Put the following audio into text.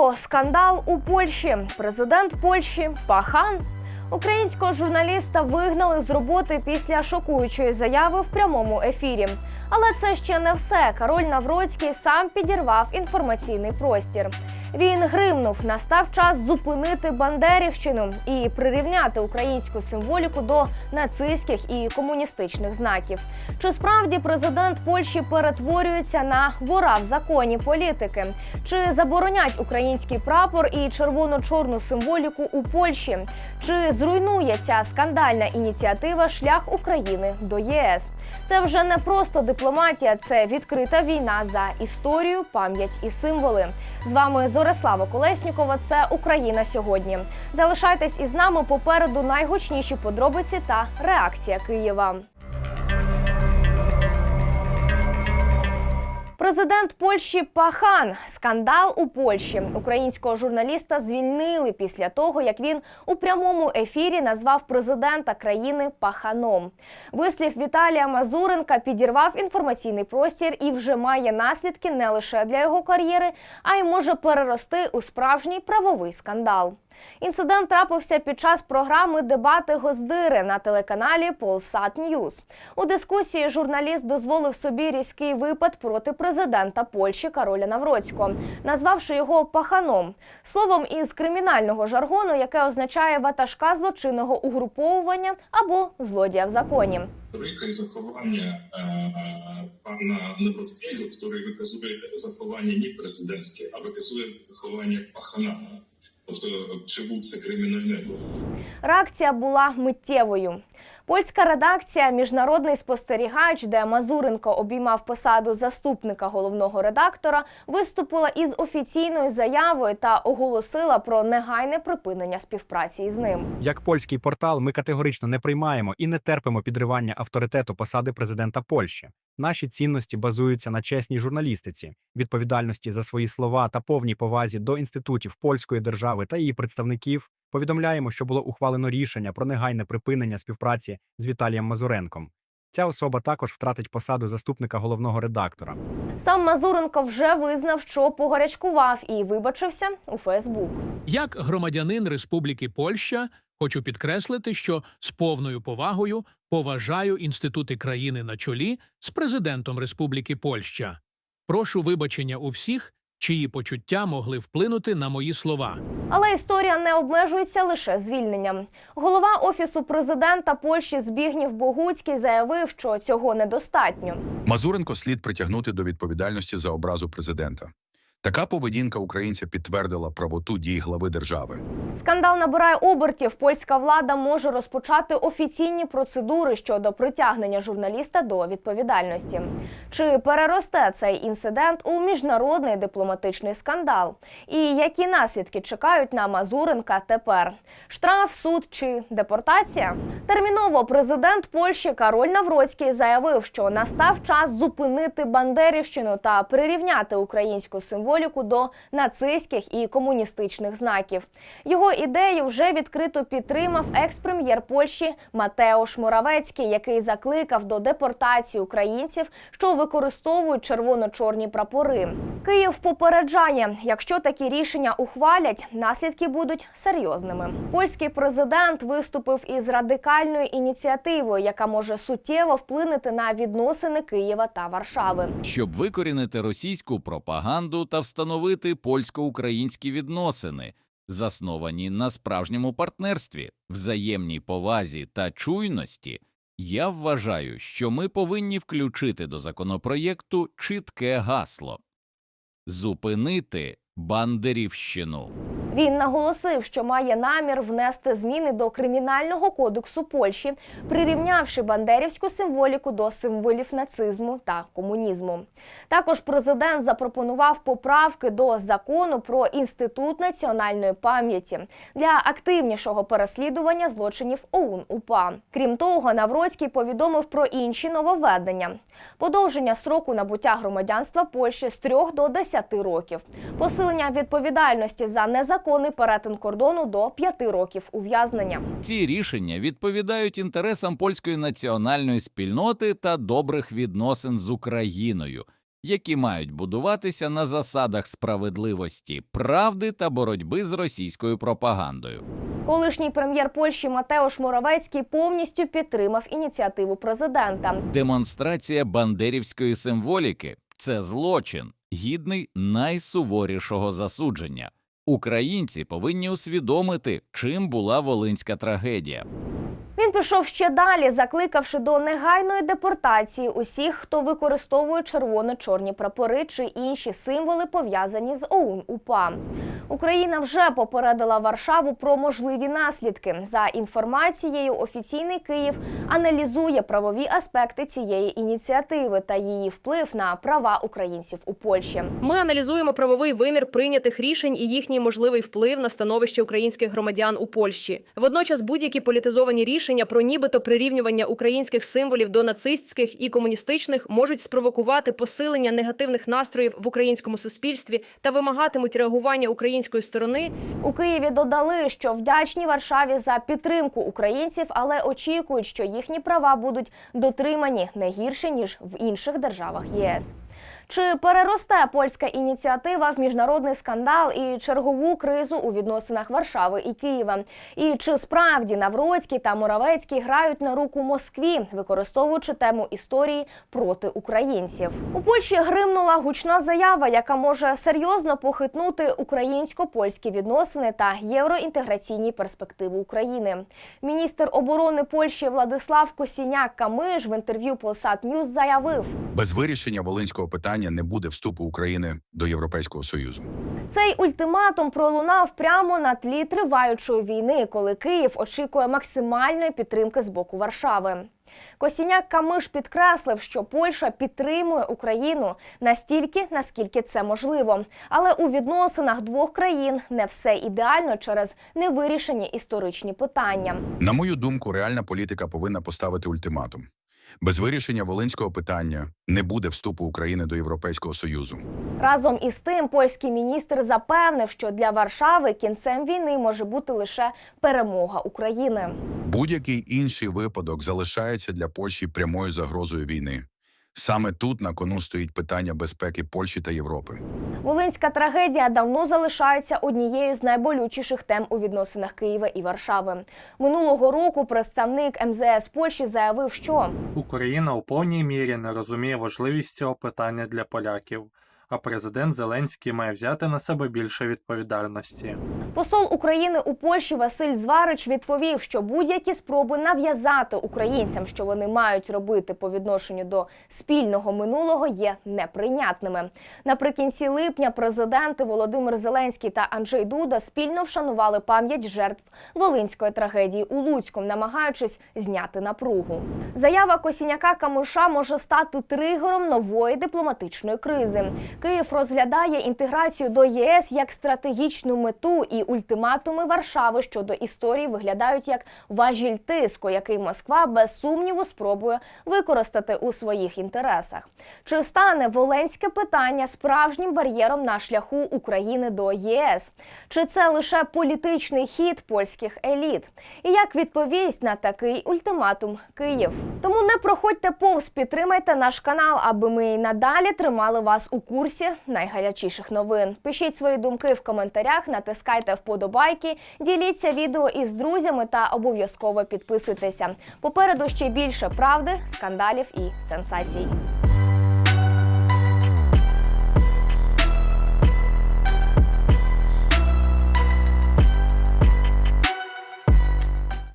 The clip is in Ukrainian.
Терміново скандал у Польщі. Президент Польщі Пахан. Українського журналіста вигнали з роботи після шокуючої заяви в прямому ефірі. Але це ще не все. Кароль Навроцький сам підірвав інформаційний простір. Він гримнув, настав час зупинити Бандерівщину і прирівняти українську символіку до нацистських і комуністичних знаків. Чи справді президент Польщі перетворюється на вора в законі політики? Чи заборонять український прапор і червоно-чорну символіку у Польщі? Чи зруйнує ця скандальна ініціатива шлях України до ЄС? Це вже не просто дипломатія, це відкрита війна за історію, пам'ять і символи. З вами Зорислава Колеснікова. Це Україна сьогодні. Залишайтесь із нами попереду найгучніші подробиці та реакція Києва. Президент Польщі Пахан скандал у Польщі. Українського журналіста звільнили після того, як він у прямому ефірі назвав президента країни паханом. Вислів Віталія Мазуренка підірвав інформаційний простір і вже має наслідки не лише для його кар'єри, а й може перерости у справжній правовий скандал. Інцидент трапився під час програми Дебати Госдири на телеканалі Polsat News. У дискусії журналіст дозволив собі різкий випад проти президента Польщі Кароля Навроцького, назвавши його паханом словом із кримінального жаргону, яке означає ватажка злочинного угруповування або злодія в законі. Риторика заховання е, пана Невроцького, який виказує заховання не президентське, а виказує заховання пахана. Тобто, чи був це кримінальне Реакція була миттєвою. Польська редакція Міжнародний спостерігач, де Мазуренко обіймав посаду заступника головного редактора, виступила із офіційною заявою та оголосила про негайне припинення співпраці із ним. Як польський портал, ми категорично не приймаємо і не терпимо підривання авторитету посади президента Польщі. Наші цінності базуються на чесній журналістиці, відповідальності за свої слова та повній повазі до інститутів польської держави та її представників. Повідомляємо, що було ухвалено рішення про негайне припинення співпраці з Віталієм Мазуренком. Ця особа також втратить посаду заступника головного редактора. Сам Мазуренко вже визнав, що погарячкував і вибачився у Фейсбук. Як громадянин Республіки Польща хочу підкреслити, що з повною повагою поважаю інститути країни на чолі з президентом Республіки Польща. Прошу вибачення у всіх, чиї почуття могли вплинути на мої слова. Але історія не обмежується лише звільненням. Голова офісу президента Польщі Збігнів Богуцький заявив, що цього недостатньо. Мазуренко слід притягнути до відповідальності за образу президента. Така поведінка українця підтвердила правоту дій глави держави. Скандал набирає обертів. Польська влада може розпочати офіційні процедури щодо притягнення журналіста до відповідальності. Чи переросте цей інцидент у міжнародний дипломатичний скандал? І які наслідки чекають на Мазуренка тепер? Штраф, суд чи депортація? Терміново президент Польщі Кароль Навроцький заявив, що настав час зупинити Бандерівщину та прирівняти українську символіку до нацистських і комуністичних знаків. Його ідею вже відкрито підтримав екс-прем'єр Польщі Матеош Моравецький, який закликав до депортації українців, що використовують червоно-чорні прапори. Київ попереджає, якщо такі рішення ухвалять, наслідки будуть серйозними. Польський президент виступив із радикальною ініціативою, яка може суттєво вплинути на відносини Києва та Варшави. щоб викорінити російську пропаганду та встановити польсько-українські відносини, засновані на справжньому партнерстві, взаємній повазі та чуйності. Я вважаю, що ми повинні включити до законопроєкту чітке гасло зупинити Бандерівщину. Він наголосив, що має намір внести зміни до кримінального кодексу Польщі, прирівнявши бандерівську символіку до символів нацизму та комунізму. Також президент запропонував поправки до закону про інститут національної пам'яті для активнішого переслідування злочинів ОУН УПА. Крім того, Навроцький повідомив про інші нововведення: подовження сроку набуття громадянства Польщі з 3 до 10 років, посилення відповідальності за незаконний перетин кордону до 5 років ув'язнення. Ці рішення відповідають інтересам польської національної спільноти та добрих відносин з Україною які мають будуватися на засадах справедливості, правди та боротьби з російською пропагандою. Колишній прем'єр Польщі Матеуш Моровецький повністю підтримав ініціативу президента. Демонстрація бандерівської символіки це злочин, гідний найсуворішого засудження. Українці повинні усвідомити, чим була волинська трагедія. Він пішов ще далі, закликавши до негайної депортації усіх, хто використовує червоно-чорні прапори чи інші символи, пов'язані з ОУН УПА. Україна вже попередила Варшаву про можливі наслідки. За інформацією, офіційний Київ аналізує правові аспекти цієї ініціативи та її вплив на права українців у Польщі. Ми аналізуємо правовий вимір прийнятих рішень і їхній можливий вплив на становище українських громадян у Польщі. Водночас будь-які політизовані рішення про нібито прирівнювання українських символів до нацистських і комуністичних можуть спровокувати посилення негативних настроїв в українському суспільстві та вимагатимуть реагування української сторони У Києві додали, що вдячні Варшаві за підтримку українців, але очікують, що їхні права будуть дотримані не гірше ніж в інших державах ЄС. Чи переросте польська ініціатива в міжнародний скандал і чергову кризу у відносинах Варшави і Києва? І чи справді Навроцький та Моравецький грають на руку Москві, використовуючи тему історії проти українців? У Польщі гримнула гучна заява, яка може серйозно похитнути українсько-польські відносини та євроінтеграційні перспективи України. Міністр оборони Польщі Владислав Косіняк Камиш в інтерв'ю Polsat News заявив. Без вирішення волинського питання не буде вступу України до Європейського Союзу. Цей ультиматум пролунав прямо на тлі триваючої війни, коли Київ очікує максимальної підтримки з боку Варшави. Косіняк Камиш підкреслив, що Польща підтримує Україну настільки, наскільки це можливо. Але у відносинах двох країн не все ідеально через невирішені історичні питання. На мою думку, реальна політика повинна поставити ультиматум. Без вирішення волинського питання не буде вступу України до Європейського Союзу. Разом із тим, польський міністр запевнив, що для Варшави кінцем війни може бути лише перемога України. Будь-який інший випадок залишається для Польщі прямою загрозою війни. Саме тут на кону стоїть питання безпеки Польщі та Європи. Волинська трагедія давно залишається однією з найболючіших тем у відносинах Києва і Варшави. Минулого року представник МЗС Польщі заявив, що Україна у повній мірі не розуміє важливість цього питання для поляків, а президент Зеленський має взяти на себе більше відповідальності. посол України у Польщі Василь Зварич відповів, що будь-які спроби нав'язати українцям, що вони мають робити по відношенню до спільного минулого, є неприйнятними. Наприкінці липня президенти Володимир Зеленський та Анджей Дуда спільно вшанували пам'ять жертв волинської трагедії у Луцьку, намагаючись зняти напругу. Заява Косіняка Камуша може стати тригером нової дипломатичної кризи. Київ розглядає інтеграцію до ЄС як стратегічну мету, і ультиматуми Варшави щодо історії виглядають як важіль тиску, який Москва без сумніву спробує використати у своїх інтересах. Чи стане воленське питання справжнім бар'єром на шляху України до ЄС? Чи це лише політичний хід польських еліт? І як відповість на такий ультиматум Київ? Тому не проходьте повз, підтримайте наш канал, аби ми й надалі тримали вас у курсі найгарячіших новин. Пишіть свої думки в коментарях, натискайте вподобайки, діліться відео із друзями та обов'язково підписуйтеся. Попереду ще більше правди, скандалів і сенсацій.